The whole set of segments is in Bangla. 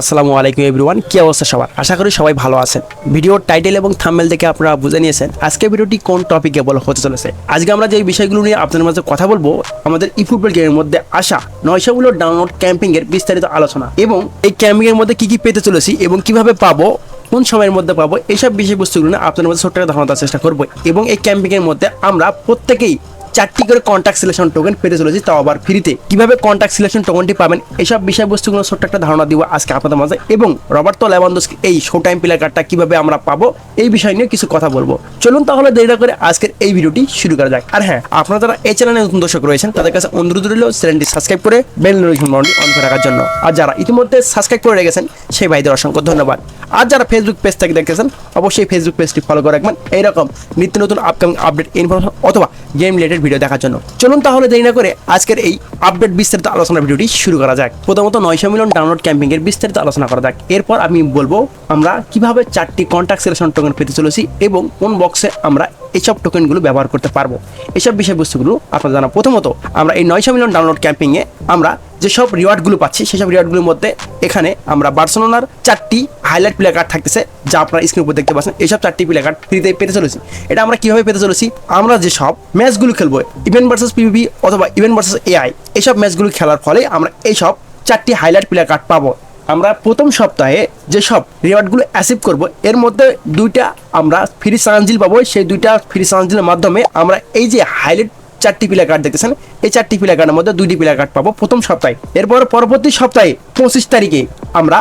আসসালামু আলাইকুম এভরিওয়ান, কি অবস্থা সবার? আশা করি সবাই ভালো আছেন। ভিডিওর টাইটেল এবং থাম্বেল দেখে আপনারা বুঝে নিয়েছেন আজকে ভিডিওটি কোন টপিকে বলা হতে চলেছে। আজকে আমরা যে বিষয়গুলো নিয়ে আপনাদের মাঝে কথা বলব, আমাদের ই ফুটবল গেমের মধ্যে আসা নয়শোগুলো ডাউনলোড ক্যাম্পিং এর বিস্তারিত আলোচনা এবং এই ক্যাম্পিং এর মধ্যে কি কি পেতে চলেছি এবং কীভাবে পাবো, কোন সময়ের মধ্যে পাবো এইসব বিষয়বস্তুগুলো নিয়ে আপনাদের মধ্যে ছোট্ট ধারণা দেওয়ার চেষ্টা করব এবং এই ক্যাম্পিং এর মধ্যে আমরা প্রত্যেকেই চারটি করে কন্ট্যাক্ট সিলেকশন টোকেন পেতে চলেছি, তাও আবার ফ্রিতে কীভাবে কন্ট্যাক্ট সিলেকশন টোকেনটি পাবেন, এসব বিষয়বস্তুগুলো ছোট্ট একটা ধারণা দিব আজকে আপনাদের মাঝে। এবং রবার্তো লেভানদোস্কি এই শো টাইম প্লেয়ার কার্ডটা কীভাবে আমরা পাবো, এই বিষয় নিয়ে কিছু কথা বলব। চলুন তাহলে দেরি করে আজকের এই ভিডিওটি শুরু করা যাক। আর হ্যাঁ আপনারা যারা এই চ্যানেলে নতুন দর্শক রয়েছেন, তাদের কাছে অনুরোধ রইল চ্যানেলটি সাবস্ক্রাইব করে বেল নোটিফিকেশন অন করে রাখার জন্য। আর যারা ইতিমধ্যে সাবস্ক্রাইব করে রেখেছেন, সেই ভাইদের অসংখ্য ধন্যবাদ। আর যারা ফেসবুক পেজ থেকে দেখতেছেন অবশ্যই ফেসবুক পেজটি ফলো করে রাখবেন। এইরকম নিত্য নতুন আপকামিং আপডেট ইনফরমেশন অথবা গেম রিলেটেড ভিডিও দেখার জন্য। চলুন তাহলে দেরি না করে আজকের এই আপডেট বিস্তারিত আলোচনা ভিডিওটি শুরু করা যাক। প্রথমত নয়শো মিলিয়ন ডাউনলোড ক্যাম্পিং এর বিস্তারিত আলোচনা করা যাক। এরপর আমি বলব আমরা কীভাবে চারটি কন্ট্যাক্ট সিলেকশন টোকেন পেতে চলেছি এবং কোন বক্সে আমরা এইসব টোকেনগুলো ব্যবহার করতে পারব। এসব বিষয়বস্তুগুলো আপনার জানা প্রথমত, আমরা এই নয়শো মিলিয়ন ডাউনলোড ক্যাম্পিংয়ে আমরা যেসব রিওয়ার্ডগুলো পাচ্ছি, সেসব রিওয়ার্ডগুলোর মধ্যে এখানে আমরা বার্সেলোনার চারটি হাইলাইট প্লে কার্ড থাকতেছে, যা আপনারা স্ক্রিনের উপর দেখতে পাচ্ছেন। এইসব চারটি প্লে কার্ড ফ্রিতে পেতে চলেছি। এটা আমরা কীভাবে পেতে চলেছি? আমরা যেসব ম্যাচগুলো খেলব ইভেন্ট ভার্সেস পিভিপি অথবা ইভেন্ট ভার্সেস এআই এইসব ম্যাচগুলো খেলার ফলে আমরা এইসব চারটি হাইলাইট প্লে কার্ড পাবো। আমরা প্রথম সপ্তাহে যেসব রিওয়ার্ডগুলো অ্যাসিভ করব, এর মধ্যে দুইটা আমরা ফ্রি সানজিল পাবো। সেই দুইটা ফ্রি সানজিলের মাধ্যমে আমরা এই যে হাইলাইট চারটি প্লে কার্ড দেখতেছেন, এই চারটি প্লে কার্ডের মধ্যে দুইটি প্লে কার্ড পাবো প্রথম সপ্তাহে। এরপর পরবর্তী সপ্তাহে পঁচিশ তারিখে আমরা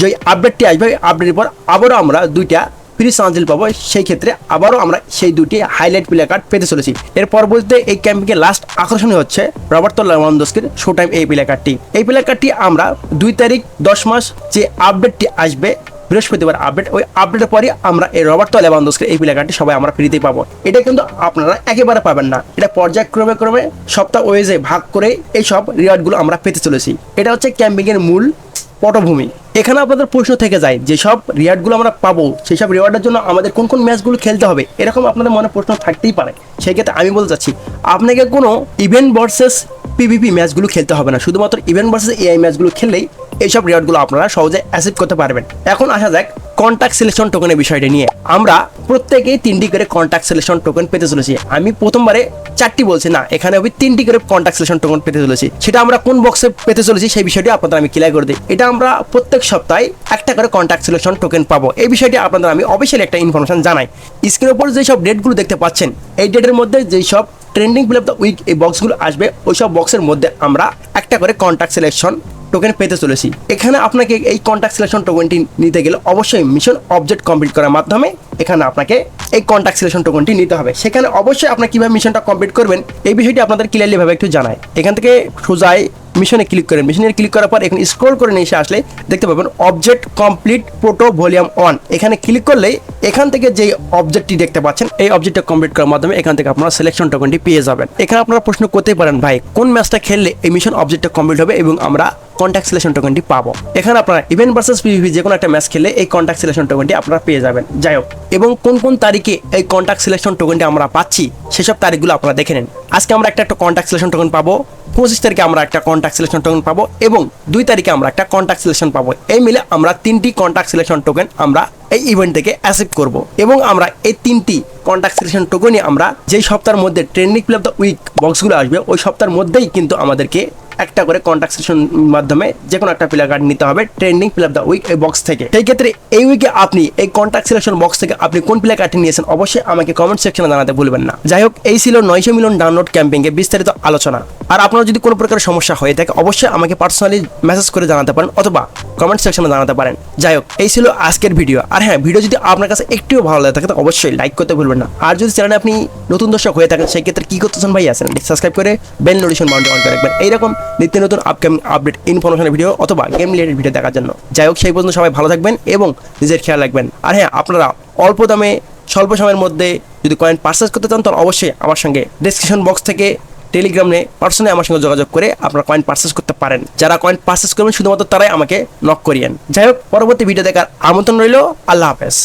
যে আপডেটটি আসবে আপডেটের পর আবারও আমরা দুইটা ফ্রি সানজিল পাবো, সেই ক্ষেত্রে আবারও আমরা সেই দুটি হাইলাইট প্লে কার্ড পেতে চলেছি। এর পরবর্তীতে এই ক্যাম্পিংয়ের লাস্ট আকর্ষণীয় হচ্ছে রবার্তো লেভানদস্কির শো টাইম এই প্লে কার্ডটি এই প্লে কার্ডটি আমরা দুই তারিখ, দশ মাস যে আপডেটটি আসবে, বৃহস্পতিবার আপডেট ওই আপডেটের পরে আমরা এই রবার্তো লেভানদস্কির এই প্লে কার্ডটি সবাই আমরা ফ্রিতেই পাবো। এটা কিন্তু আপনারা একেবারে পাবেন না। এটা পর্যায়ক্রমে ক্রমে সপ্তাহ ওয়েজে ভাগ করে এই সব রিওয়ার্ডগুলো আমরা পেতে চলেছি। এটা হচ্ছে ক্যাম্পিংয়ের মূল পটভূমি। এখানে আপনাদের প্রশ্ন থেকে যায় যেসব রিওয়ার্ডগুলো আমরা পাবো, সেই সব রিওয়ার্ডের জন্য আমাদের কোন কোন ম্যাচগুলো খেলতে হবে? এরকম আপনাদের মনে প্রশ্ন থাকতেই পারে। সেই ক্ষেত্রে আমি বলতে চাচ্ছি, আপনাকে কোনো ইভেন্ট ভার্সেস পিভিপি ম্যাচগুলো খেলতে হবে না। শুধুমাত্র ইভেন্ট ভার্সেস এআই ম্যাচগুলো খেললেই এইসব রিওয়ার্ডগুলো আপনারা সহজে অ্যাসিভ করতে পারবেন। এখন আসা যাক কন্ট্যাক্ট সিলেকশন টোকেনের বিষয়টা নিয়ে আমরা প্রত্যেকেই তিনটি করে কন্ট্যাক্ট সিলেকশন টোকেন পেতে চলেছি। আমি প্রথমবারে চারটি বলছি না, এখানে আমি তিনটি করে কন্ট্যাক্ট সিলেকশন টোকেন পেতে চলেছি। সেটা আমরা কোন বক্সে পেতে চলেছি সেই বিষয়টি আপনাদের আমি ক্লিয়ার করে দিই। এটা আমরা প্রত্যেক সপ্তাহে একটা করে কন্ট্যাক্ট সিলেকশন টোকেন পাবো। এই বিষয়টি আপনাদের আমি অবশ্যই একটা ইনফরমেশন জানাই। স্ক্রিনের উপর যেসব ডেটগুলো দেখতে পাচ্ছেন, এই ডেটের মধ্যে যেই সব trending play of the week এই বক্সগুলো আসবে, ওই সব বক্সের মধ্যে আমরা একটা করে কন্ট্যাক্ট সিলেকশন টোকেন পেতে চলেছি। এখানে আপনাকে এই কন্ট্যাক্ট সিলেকশন টোকেনটি নিতে গেলে অবশ্যই মিশন অবজেক্ট কমপ্লিট করার মাধ্যমে এখানে আপনাকে এই কন্ট্যাক্ট সিলেকশন টোকেনটি নিতে হবে। সেখানে অবশ্যই আপনার কীভাবে মিশনটা কমপ্লিট করবেন, এই বিষয়টি আপনাদের ক্লিয়ারলি ভাবে একটু জানায়। এখান থেকে সোজাই মিশনে ক্লিক করেন। মিশনে ক্লিক করার পর এখানে স্ক্রল করে নিয়ে এসে আসলে দেখতে পাবেন object complete proto volume one এখানে ক্লিক করলেই এখান থেকে যে অবজেক্টটি দেখতে পাচ্ছেন, এই অবজেক্টটা কমপ্লিট করার মাধ্যমে এখান থেকে আপনারা সিলেকশন টোকেনটি পেয়ে যাবেন। এখানে আপনারা প্রশ্ন করতে পারেন, ভাই, কোন ম্যাচটা খেললে এই মিশন অবজেক্টটা কমপ্লিট হবে এবং আমরা কন্ট্যাক্ট সিলেকশন টোকেনটি পাবো? এখানে আপনারা ইভেন্ট ভার্সেস পিভিপি যে কোনো একটা ম্যাচ খেলে এই কন্ট্যাক্ট সিলেকশন টোকেনটি আপনারা পেয়ে যাবেন। যাই হোক, এবং কোন কোন তারিখে এই কন্ট্যাক্ট সিলেকশন টোকেনটি আমরা পাচ্ছি, সেসব তারিখগুলো আপনারা দেখে নেন। আজকে আমরা একটা একটা কন্ট্যাক্ট সিলেকশন টোকেন পাবো, পঁচিশ তারিখে আমরা একটা কন্ট্যাক্ট সিলেকশন টোকেন পাবো এবং দুই তারিখে আমরা একটা কন্ট্যাক্ট সিলেকশন পাবো। এই মিলে আমরা তিনটি কন্ট্যাক্ট সিলেকশন টোকেন আমরা এই ইভেন্ট থেকে অ্যাসেপ্ট করব। এবং আমরা এই তিনটি কন্ট্যাক্ট সিলেকশন টোকনই আমরা যেই সপ্তাহের মধ্যে trending play of the week বক্সগুলো আসবে, ওই সপ্তাহের মধ্যেই কিন্তু আমাদেরকে একটা করে কন্ট্যাক্ট মাধ্যমে যে কোনো একটা প্লেয়ার কার্ড নিতে হবে ট্রেন্ডিং প্লেয়ার দ্য উইক এই বক্স থেকে। সেই ক্ষেত্রে এই উইকে আপনি এই কন্ট্যাক্ট সিলেকশন বক্স থেকে আপনি কোন প্লেয়ার কার্ডটি নিয়েছেন অবশ্যই আমাকে কমেন্ট সেকশনে জানাতে ভুলবেন না। যাই হোক, এই ছিল নয়শো মিলিয়ন ডাউনলোড ক্যাম্পিং এর বিস্তারিত আলোচনা। আর আপনার যদি কোনো প্রকার সমস্যা হয়ে থাকে, অবশ্যই আমাকে পার্সোনালি মেসেজ করে জানাতে পারেন অথবা কমেন্ট সেকশনে জানাতে পারেন। যাই হোক, এই ছিল আজকের ভিডিও আর হ্যাঁ ভিডিও যদি আপনার কাছে একটুও ভালো লাগে থাকে, তো অবশ্যই লাইক করতে ভুলবেন না। আর যদি চ্যানেলে আপনি নতুন দর্শক হয়ে থাকেন, সেই ক্ষেত্রে কি করতেছেন ভাই? আছেন সাবস্ক্রাইব করে বেল নোটিফিকেশন অন করে রাখবেন। এইরকম নিত্য নতুন আপকামিং আপডেট ইনফরমেশনের ভিডিও অথবা গেম রিলেটেড ভিডিও দেখার জন্য। যাই হোক, সেই পর্যন্ত সবাই ভালো থাকবেন এবং নিজের খেয়াল রাখবেন। আর হ্যাঁ আপনারা অল্প দামে, স্বল্প সময়ের মধ্যে যদি কয়েন পারচেস করতে চান, তাহলে অবশ্যই আমার সঙ্গে ডিসক্রিপশন বক্স থেকে টেলিগ্রামে পার্সোনালি আমার সঙ্গে যোগাযোগ করে আপনারা কয়েন পারচেস করতে পারেন। যারা কয়েন পারচেস করবেন, শুধুমাত্র তারাই আমাকে নক করিয়েন। যাই হোক, পরবর্তী ভিডিও দেখার আমন্ত্রণ রইল। আল্লাহ হাফেজ।